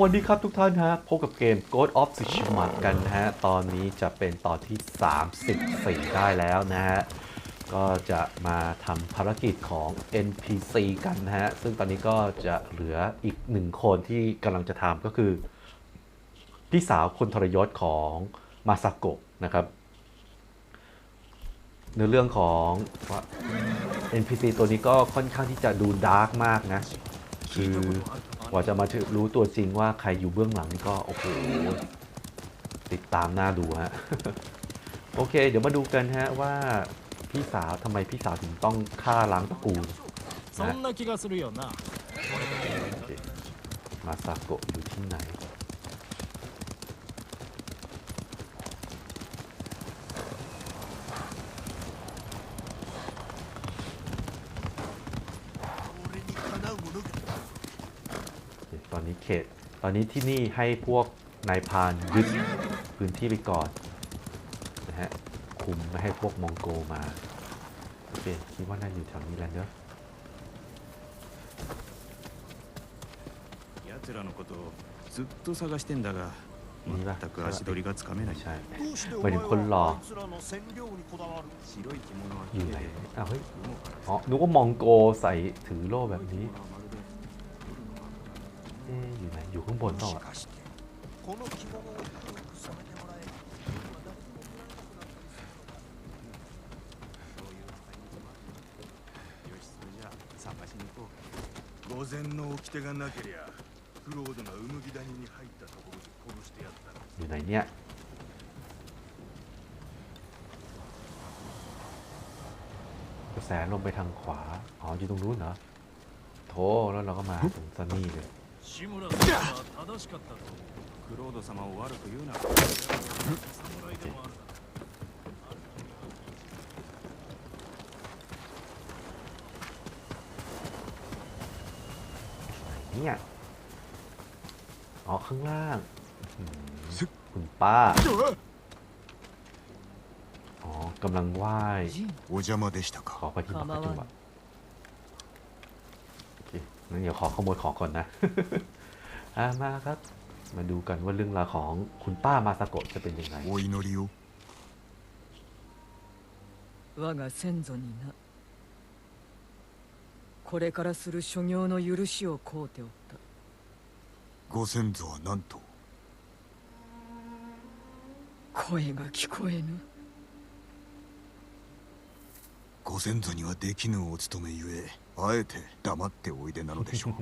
วัสดีครับทุกท่านฮะพบกับเกม Ghost of Tsushima กันฮะ ตอนนี้จะเป็นตอนที่ 34 ได้แล้วนะฮะ ก็จะมาทำภารกิจของ NPC กันนะฮะ ซึ่งตอนนี้ก็จะเหลืออีกหนึ่งคนที่กำลังจะทำก็คือ พี่สาวคนทรยศของมาซาโกะนะครับเนื้อเรื่องของ NPC ตัวนี้ก็ค่อนข้างที่จะดูดาร์กมากนะ คือ กว่าจะมาถึงรู้ตัวจริงว่าใครอยู่เบื้องหลังนี่ก็โอ้โหติดตามหน้าดูฮะ โอเค เดี๋ยวมาดูกันฮะว่าพี่สาวทำไมพี่สาวถึงต้องฆ่าล้างตระกูลนะมาซาโกอยู่ที่ไหน เขต ตอนนี้ที่นี่ให้พวกนายพรานยึดพื้นที่ไปก่อนนะฮะ คุมไม่ให้พวกมองโกมา โอเค คิดว่าน่าอยู่แถวนี้แหล้วเนอะ 奴らのことをずっと探してんだがいいわ全く足取りがつかめない ไม่ใช่ どうしてお หมาย 前 ถึงคนหล่อ はあいつらの染料にこだわる白い着物は อ 綺 ยู่ 麗 ไหน で อ้าวเฮ้ย 動くから อ๋อ นึกว่ามองโกใส่ถือโล่แบบนี้ まるで เ อ๊ะอยู่ไหน อยู่ข้างบนเปล่า し อะ かしてこの着物を黒く染めてもらえそういうタイミングもあるよしそれじゃあ探しに行こう御前の掟がなけりゃクロードが産麦谷に入ったところで殺してやったろ อยู่ไหนเนี่ย กระแสลมไปทางขวา อ๋อ อยู่ตรงนู้นเหรอ โถ แล้วเราก็มาตรงซันนี่เลย 志村さんは正しかったとクロード様を悪く言うな侍でもある เนี่ย อ๋อ ข้างล่างอื้อหือคุณป้า อ๋อกำลังไหว้ お邪魔でした ข か อไปที่บักจังหวะโอเค งั้นเดี๋ยวขอขโมยของก่อนนะ อ่ะมาครับ มาดูกันว่าเรื่องราวของคุณป้ามาสโกะจะเป็นยังไง お祈りを我が先祖になこれからする所業の許しを請うておったご先祖は何と声が聞こえぬ ご先祖にはできぬお務めゆえあえて黙っておいでなのでしょう。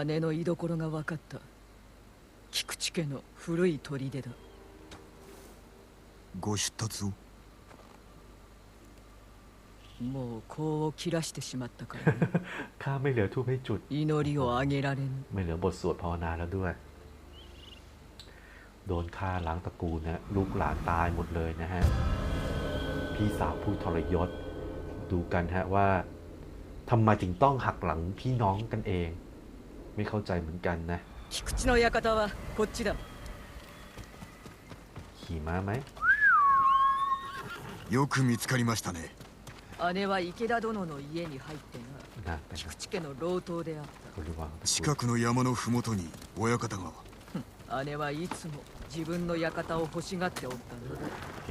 姉の居所が分かった。菊池家の古い砦だ。ご出立を？もうこう切らしてしまったから、ね、祈りをあげられぬ โดนฆ่าล้างตระกูลนะลูกหลานตายหมดเลยนะฮะ พี่สาวผู้ทรยศ ดูกันฮะว่าทำไมถึงต้องหักหลังพี่น้องกันเอง ไม่เข้าใจเหมือนกันนะ 菊池の館はこっちだ ขี่ม้าไหม よく見つかりましたね姉は池田殿の家に入ってな น่าไปนะ 菊池家の老頭であっ บริวาร 近くの山の麓に親方がた 姉はいつも自分の館を欲しがっておったな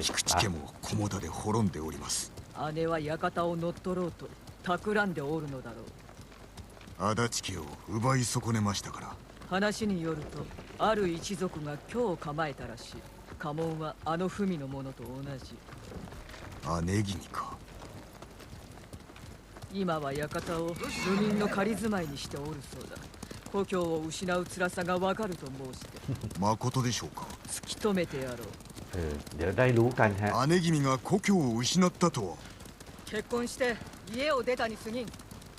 菊池家も菰田で滅んでおります。姉は館を乗っ取ろうと企んでおるのだろう。足立家を奪い損ねましたから。話によるとある一族が今日構えたらしい。家紋はあの文のものと同じ。姉君か。今は館を流民の仮住まいにしておるそうだ故郷を失う辛さがわかると申して誠でしょうか突き止めてやろう เออเดี๋ยวได้รู้กันฮะ 姉君が故郷を失ったとは結婚して家を出たに過ぎん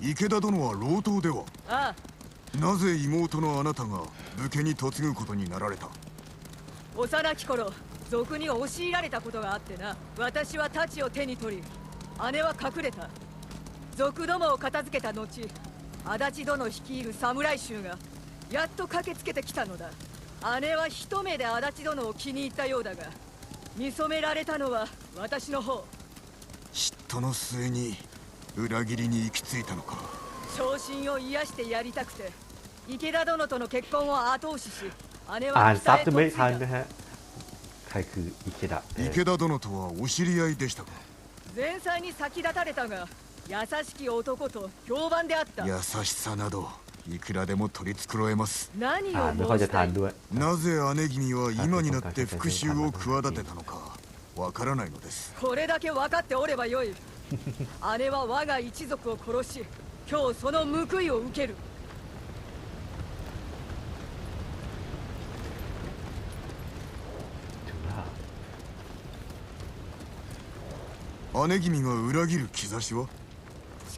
池田殿は老頭ではああなぜ妹のあなたが武家に嫁ぐことになられた幼き頃賊に押し入られたことがあってな私は太刀を手に取り姉は隠れた賊どもを片付けた後 足立殿率いる侍衆がやっと駆けつけてきたのだ。姉は一目で足立殿を気に入ったようだが見初められたのは私の方。嫉妬の末に裏切りに行き着いたのか。昇進を癒してやりたくて池田殿との結婚を後押しし姉は伝えとついた池田池田殿とはお知り合いでしたか？前妻に先立たれたが優しき男と評判であった。優しさなどいくらでも取り繕えます。何をなぜ姉君は今になって復讐を企てたのかわからないのです。これだけ分かっておればよい。姉は我が一族を殺し今日その報いを受ける。姉君が裏切る兆しは？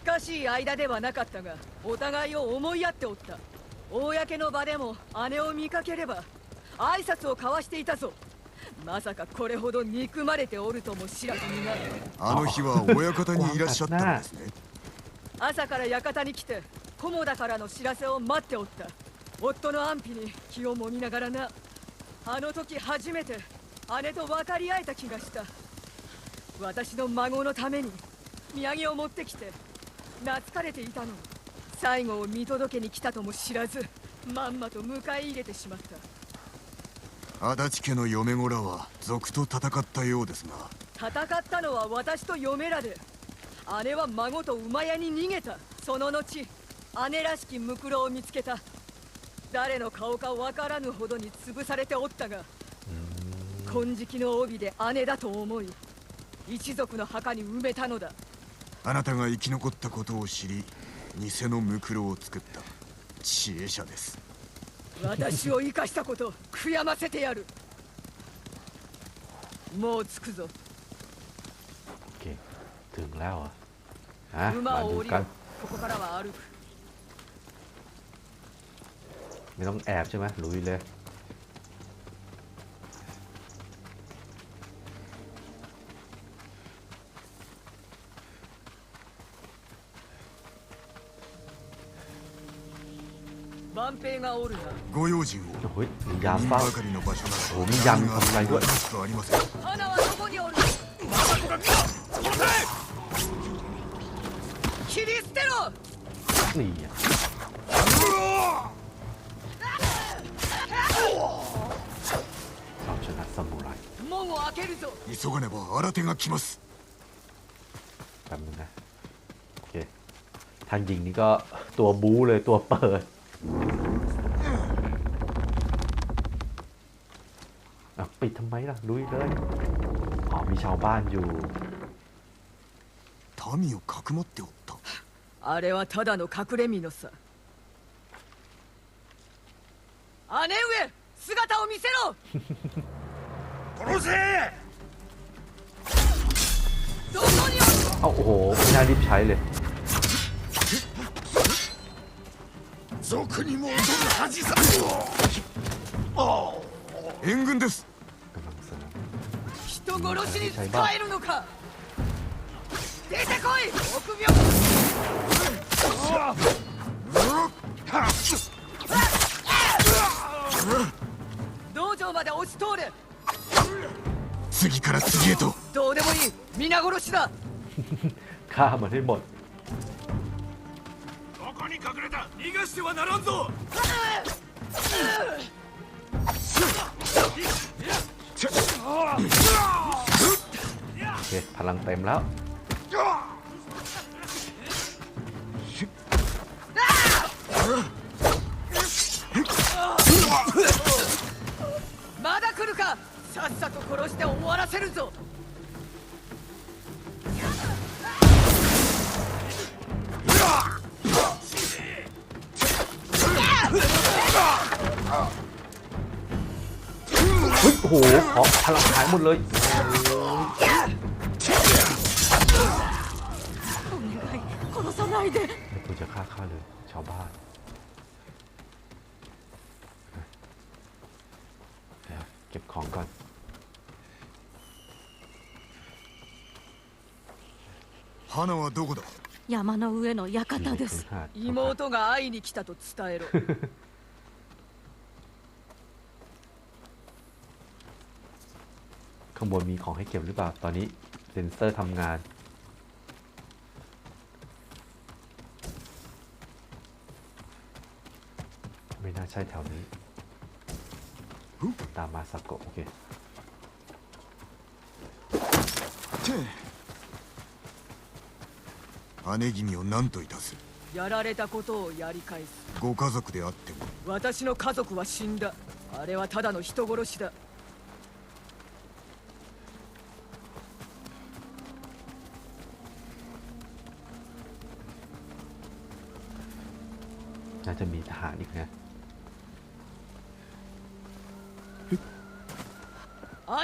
近しい間ではなかったがお互いを思いやっておった。公の場でも姉を見かければ挨拶を交わしていたぞ。まさかこれほど憎まれておるとも知らずにな。あの日は親方にいらっしゃったのですね。朝から館に来て菰田からの知らせを待っておった。夫の安否に気をもみながらな。あの時初めて姉と分かり合えた気がした。私の孫のために土産を持ってきて懐かれていたの。に最後を見届けに来たとも知らずまんまと迎え入れてしまった。足立家の嫁子らは賊と戦ったようですが戦ったのは私と嫁らで姉は孫と馬屋に逃げた。その後姉らしきムクロを見つけた。誰の顔かわからぬほどに潰されておったが金色の帯で姉だと思い一族の墓に埋めたのだあなたが生き残ったことを知り偽のムクロを作った知恵者です私を生かしたこと悔やませてやるもう着くぞ โอเคถึงแล้วเหรอ่ะฮะมา 馬を ดู 降り กั ろ น ここからは歩く ไม่ต้องแอบใช่ไหมลุยเลย 万兵がおるなご用心を โอ้ยมียาม ば เฝ้า かりの場所なおどみやん何があってもおかしくありません花はどこにおる切り捨てろ นี่อ่ะเอาชนะซามูไร 門を開けるぞ急がねば新手が来ます แป๊บนึงนะ โอเคท่านหญิงนี่ก็ตัวบู๊เลยตัวเปิด ปิดทำไมล่ะ ลุยเลย อ๋อ มีชาวบ้านอยู่ 民をかくまっておったあれはただの隠れ蓑さ姉上姿を見せろ殺せどこにおる เอ้าโอ้โหไม่น่ารีบใช้เลย 賊にも劣る恥さ援軍です กำลังเสริม 人殺しに使えるのか出てこい臆病道場まで押し通れ次から次へとどうでもいい皆殺しだ ฆ่ามันให้หมด どこに隠れた逃がしてはならんぞ โอเค พลังเต็มแล้ว まだ来るかさっさと殺して終わらせるぞ หขอพลังหายหมดเลย 殺さないで ไม่ควรจะฆ่าฆ่าเลย ชาวบ้านเดี๋ยวเก็บของก่อน 花はどこだ山の上のอยู่ 館 ใน で พื้น す หาด 妹が会いに来たと伝えろ ข้างบนมีของให้เก็บหรือเปล่า ตอนนี้เซนเซอร์ทำงาน ไม่น่าใช่แถวนี้ ตามมาสักโกะโอเค 姉君を何といたすやられたことをやり返すご家族であっても私の家族は死んだあれはただの人殺しだ าจะมีทหารอีกนะ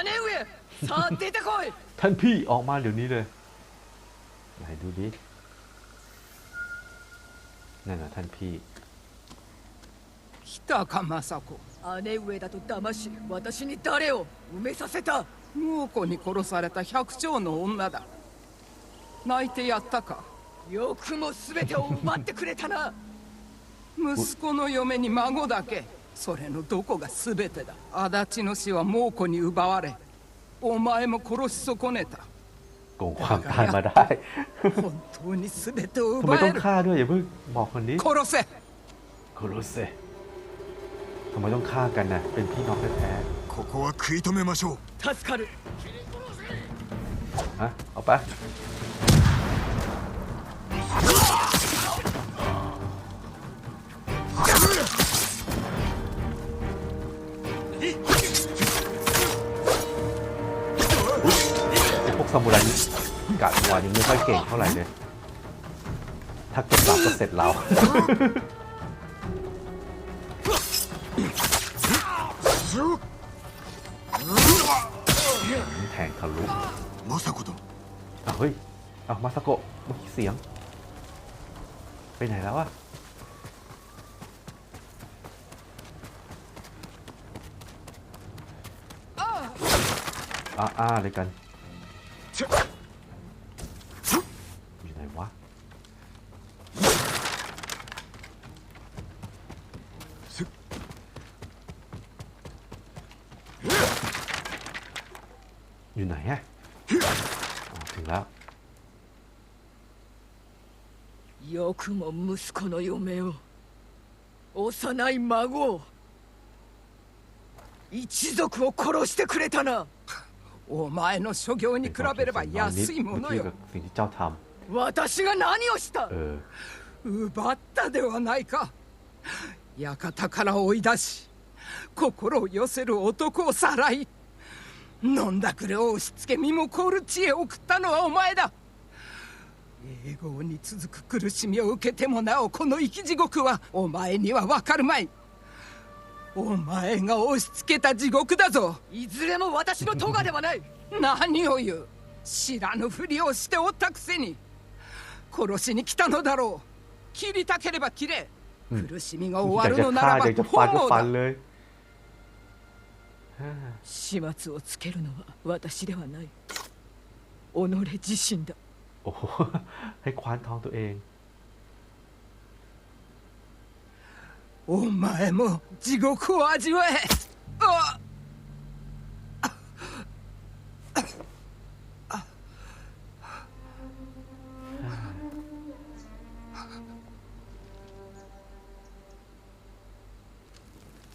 姉上さあ出てこい ท่านพี่ออกมาเดี๋ยวนี้เลย ไหนดูดิ นั่นน่ะท่านพี่ 来たか政子姉上だと騙し私に誰を埋めさせた猛虎に殺された百姓の女だ泣いてやったかよくも全てを奪ってくれたな 息子の嫁に孫だけそれのどこが全てだ足立の死は猛虎に奪われお前も殺し損ねた โกงความตายมาได้ 本当に全てを ทำไม 奪 ต้อ え ง る ฆ่าด้วยอย่าเพิ่งบอกคนนี้ 殺せ โคโรเซทำไมต้องฆ่ากันน่ะ เป็นพี่น้องแท้ ここは食い止めましょう助かる ๆฮะ เอาไป ซามูไรนี่กะจัดหวะยังไม่ค่อยเก่งเท่าไหร่เลย ถ้าเก็บหลับก็เสร็จเราแทงทะลุมาสโกะอ่เฮ้ยเอามาสโกะมีเสียง ไปไหนแล้วอะอ่าๆเลยกัน อยู่ไหนวะ อยู่ไหนอะอ๋อถึงแล้ว よくも息子の嫁を幼い孫を一族を殺してくれたな お前の所業に比べれば安いものよ。私が何をした奪ったではないか館から追い出し心を寄せる男をさらい飲んだくれを押しつけ身も凍る知へ送ったのはお前だ英語に続く苦しみを受けてもなおこの生き地獄はお前には分かるまいお前が押し付けた地獄だぞいずれも私の咎ではない何を言う知らぬふりをしておったくせに殺しに来たのだろう切りたければ切れうん苦しみが อยา 終わ ก る จะ のな ฆ่า らば อยากจะฟันก็ 本望 ฟั だ นเลย 始末をつけるのは私ではない己自身だ โอ้โห ให้ควานทองตัวเอง お前も地獄を味わえあ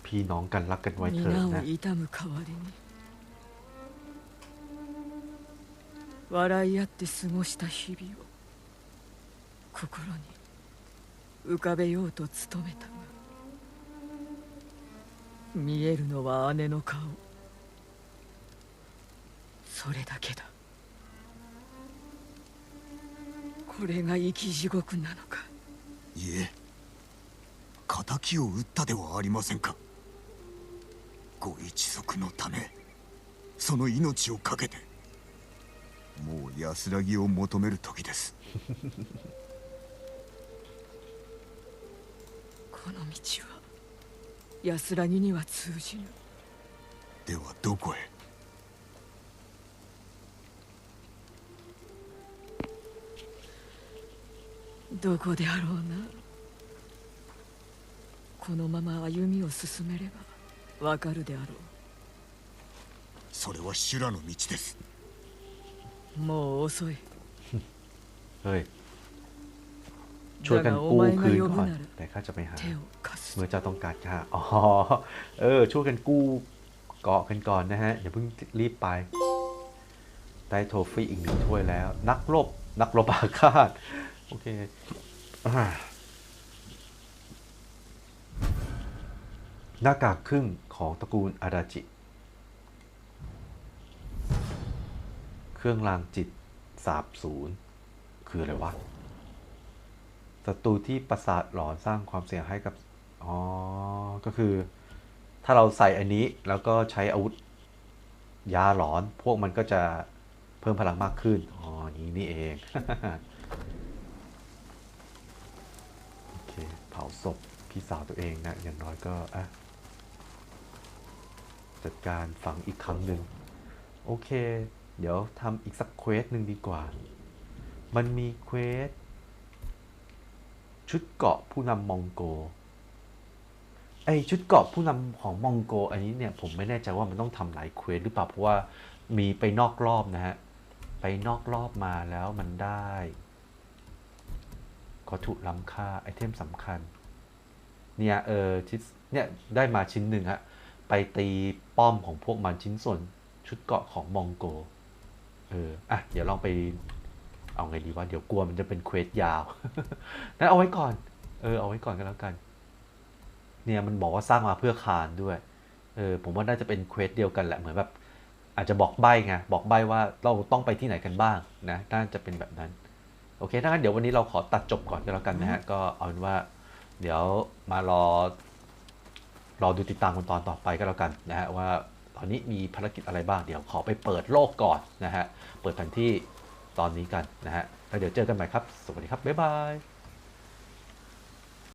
พี่น้องกันรักกันไว้เถิด 皆を นะ 悼む代わりに笑い合って過ごした日々を心に浮かべようと努めたが 見えるのは姉の顔。それだけだ。これが生き地獄なのか。いえ。仇を討ったではありませんか。ご一族のためその命を懸けてもう安らぎを求める時です。この道は安らぎには通じぬ。ではどこへ？どこであろうな。このまま歩みを進めればわかるであろう。それは修羅の道です。もう遅い。はい。 ช่วยกันกู้คืนก่อนแต่ข้าจะไม่หา เมื่อเจ้าต้องการข้าอ๋อ เออ ช่วยกันกู้เกาะกันก่อนนะฮะ อย่าเพิ่งรีบไป ได้โทฟี่อีกหนึ่งถ้วยแล้ว นักรบ นักรบอาฆาต โอเคหน้ากากครึ่งของตระกูลอาดาจิ เครื่องรางจิตสาบศูนย์คืออะไรวะ ศัตรูที่ประสาทหลอนสร้างความเสี่ยงใหายกับ อ๋อ ก็คือ ถ้าเราใส่อันนี้แล้วก็ใช้อาวุธ ยาหลอน พวกมันก็จะเพิ่มพลังมากขึ้น อ๋ออย่างนี้นี่เอง โอเค เผาศพพี่สาวตัวเองนะ อย่างน้อยก็อะจัดการฝังอีกครั้งหนึ่ง โอเค เดี๋ยวทำอีกสักเควสหนึ่งดีกว่า มันมีเควส ชุดเกาะผู้นำมองโกไอชุดเกาะผู้นำของมองโก อันนี้เนี่ยผมไม่แน่ใจว่ามันต้องทำหลายเควสหรือเปล่าเพราะว่ามีไปนอกรอบนะฮะ ไปนอกรอบมาแล้วมันได้วัตถุล้ำค่าไอเทมสำคัญ เนี่ยเออชิ้นเนี่ยได้มาชิ้นหนึ่งฮะ ไปตีป้อมของพวกมันชิ้นส่วนชุดเกาะของมองโก เอออะ เดี๋ยวลองไป เอาไงดีวะเดี๋ยวกลัวมันจะเป็นเควสยาวนั้นเอาไว้ก่อน เออเอาไว้ก่อนก็แล้วกัน เนี่ยมันบอกว่าสร้างมาเพื่อคานด้วย เออผมว่าน่าจะเป็นเควสเดียวกันแหละเหมือนแบบอาจจะบอกใบ้ไงบอกใบ้ว่าเราต้องไปที่ไหนกันบ้างนะน่าจะเป็นแบบนั้น โอเคถ้างั้นเดี๋ยววันนี้เราขอตัดจบก่อนก็แล้วกันนะฮะก็เอาเป็นว่า เดี๋ยวมารอรอดูติดตามกันตอนต่อไปก็แล้วกันนะฮะว่าตอนนี้มีภารกิจอะไรบ้างเดี๋ยวขอไปเปิดโลกก่อนนะฮะ เปิดแผนที่ ตอนนี้กันนะฮะแล้วเดี๋ยวเจอกันใหม่ครับ สวัสดีครับ บ๊ายบาย